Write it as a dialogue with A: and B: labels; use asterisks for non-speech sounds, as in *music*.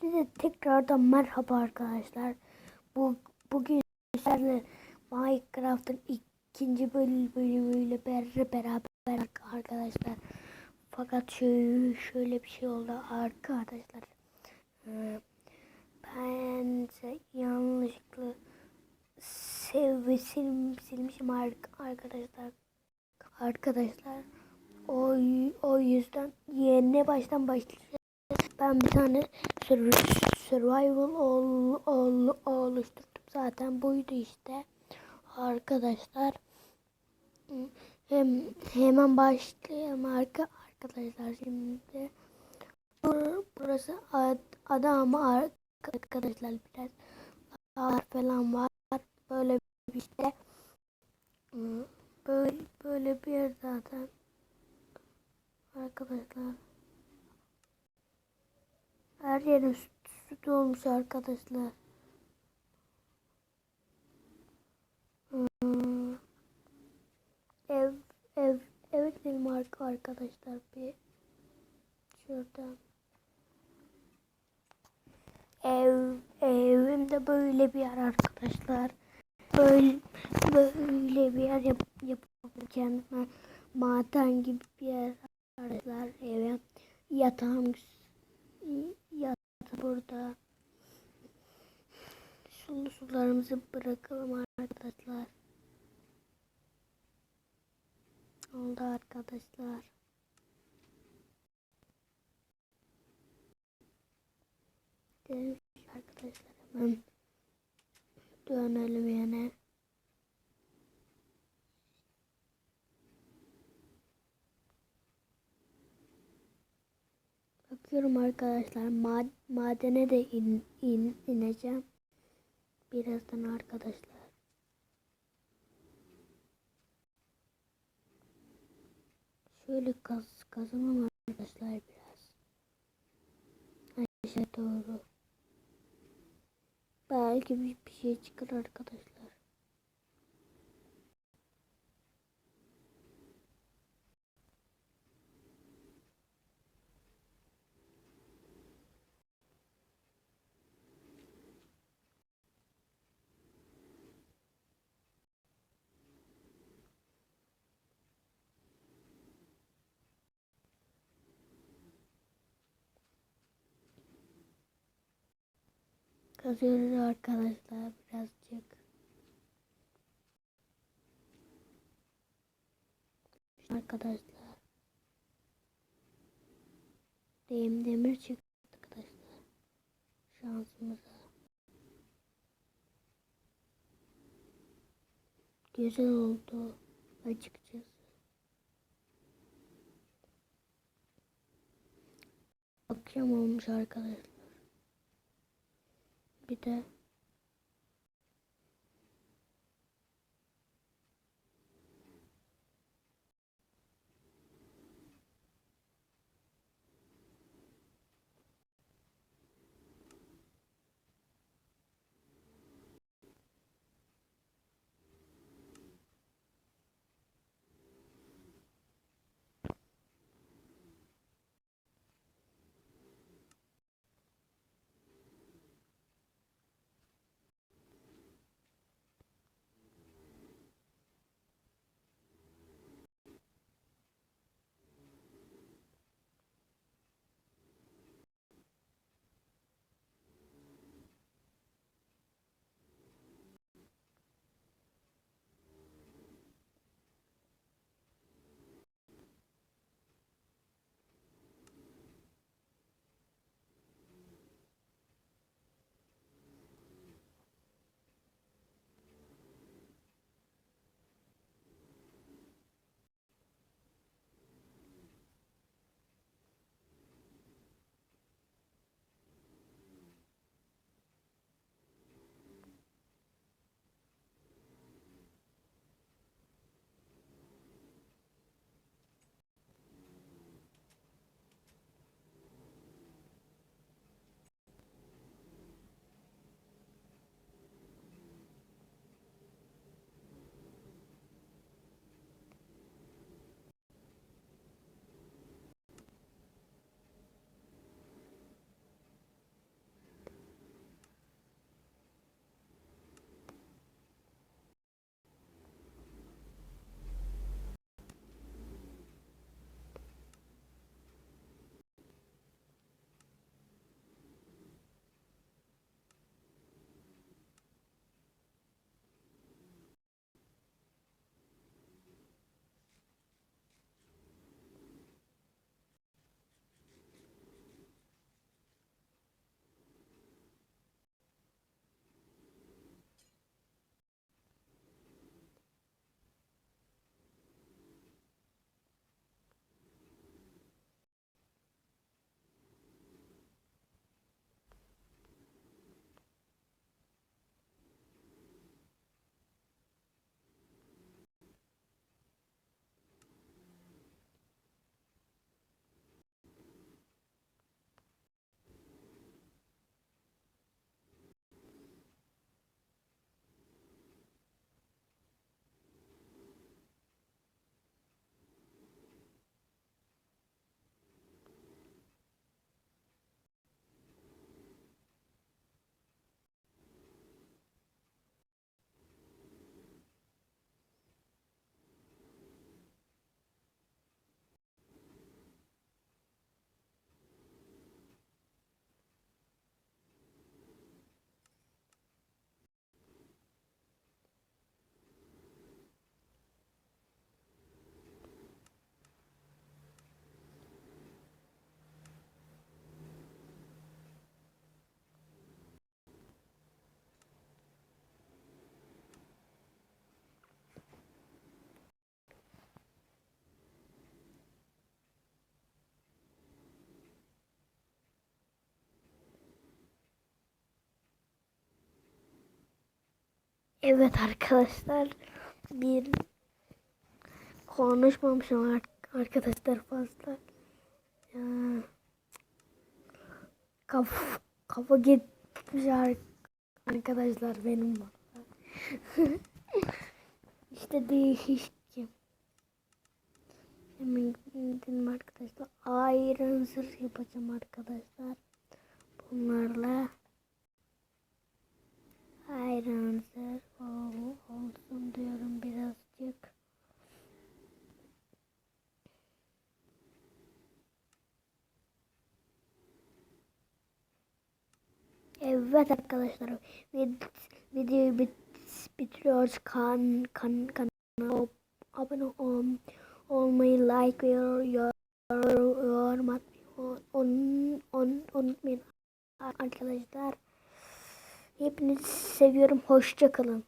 A: Hepinize tekrardan merhaba arkadaşlar. Bu bugün sizlerle Minecraft'ın ikinci bölüm bölümüyle ber- beraber arkadaşlar. Fakat şöyle, şöyle bir şey oldu arkadaşlar. Ee, Ben yanlışlıkla sev sil, silmişim ar- arkadaşlar. Arkadaşlar o, o yüzden yeni baştan başlayacağız. Ben bir tane sur- survival ol, ol, oluşturdum. Zaten buydu işte. Arkadaşlar hem hemen başlayalım arka arkadaşlar şimdi. Bur- Burası ad, ada ama ar- arkadaşlar biraz ağır falan var. Böyle bir işte böyle böyle bir yer zaten arkadaşlar. Her yerin süt, süt olmuş arkadaşlar. Hmm. Ev ev eve gidelim arka arkadaşlar bir şuradan. Ev evimde böyle bir yer arkadaşlar. Böyle böyle bir yer yap, yapıp kendime maden gibi bir yer arkadaşlar eve yatağım yat burada. Sulu sularımızı bırakalım arkadaşlar. Oldu arkadaşlar. Demiş arkadaşlar hemen dönelim yine. Bakıyorum arkadaşlar ma madene de in, in, ineceğim. Birazdan arkadaşlar. Şöyle kaz kazalım arkadaşlar biraz. Aşağı doğru. Belki bir, bir şey çıkar arkadaşlar. Kazıyoruz arkadaşlar birazcık. Arkadaşlar. Dem demir çıktı arkadaşlar. Şansımıza. Güzel oldu açıkçası. Akşam olmuş arkadaşlar. Bir de Evet arkadaşlar bir konuşmamışım ar- arkadaşlar fazla. Ya, kaf kafa gitmiş ar- arkadaşlar benim. *laughs* işte değişkim. Hemen gidelim arkadaşlar. Iron zırh yapacağım arkadaşlar. Bunlarla Iron zırh ol- olsun diyorum birazcık. Evet arkadaşlar vid videoyu bit bitiriyoruz kan kan kanala abone ol, olmayı like ve yor, yorum atmayı un, un, unutmayın arkadaşlar. Hepinizi seviyorum. Hoşça kalın.